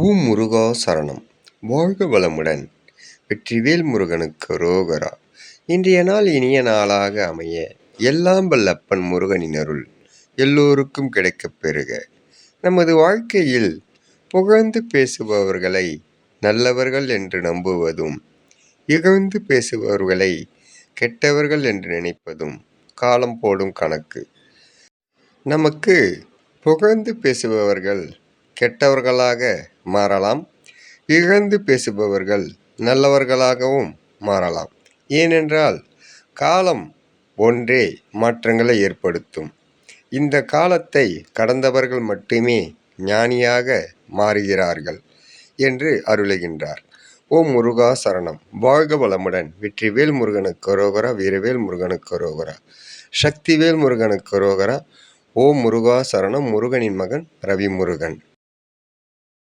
ஓம் முருகா சரணம். வாழ்க வளமுடன். வெற்றிவேல் முருகனுக்கு ரோகரா. இன்றைய நாள் இனிய நாளாக அமைய எல்லாம் வல்லப்பன் முருகனின் அருள் எல்லோருக்கும் கிடைக்கப் பெறுக. நமது வாழ்க்கையில் புகழ்ந்து பேசுபவர்களை நல்லவர்கள் என்று நம்புவதும் இகழ்ந்து பேசுபவர்களை கெட்டவர்கள் என்று நினைப்பதும் காலம் போடும் கணக்கு. நமக்கு புகழ்ந்து பேசுபவர்கள் கெட்டவர்களாக மாறலாம். இகழ்ந்து பேசுபவர்கள் நல்லவர்களாகவும் மாறலாம். ஏனென்றால் காலம் ஒன்றே மாற்றங்களை ஏற்படுத்தும். இந்த காலத்தை கடந்தவர்கள் மட்டுமே ஞானியாக மாறுகிறார்கள் என்று அருளுகின்றார். ஓம் முருகா சரணம். வாழ்க வளமுடன். வெற்றிவேல் முருகனுக்கு ரோகரா வீரவேல் முருகனுக்கு ரோகரா சக்திவேல் முருகனுக்கு ரோகரா ஓம் முருகா சரணம். முருகனின் மகன் ரவி முருகன்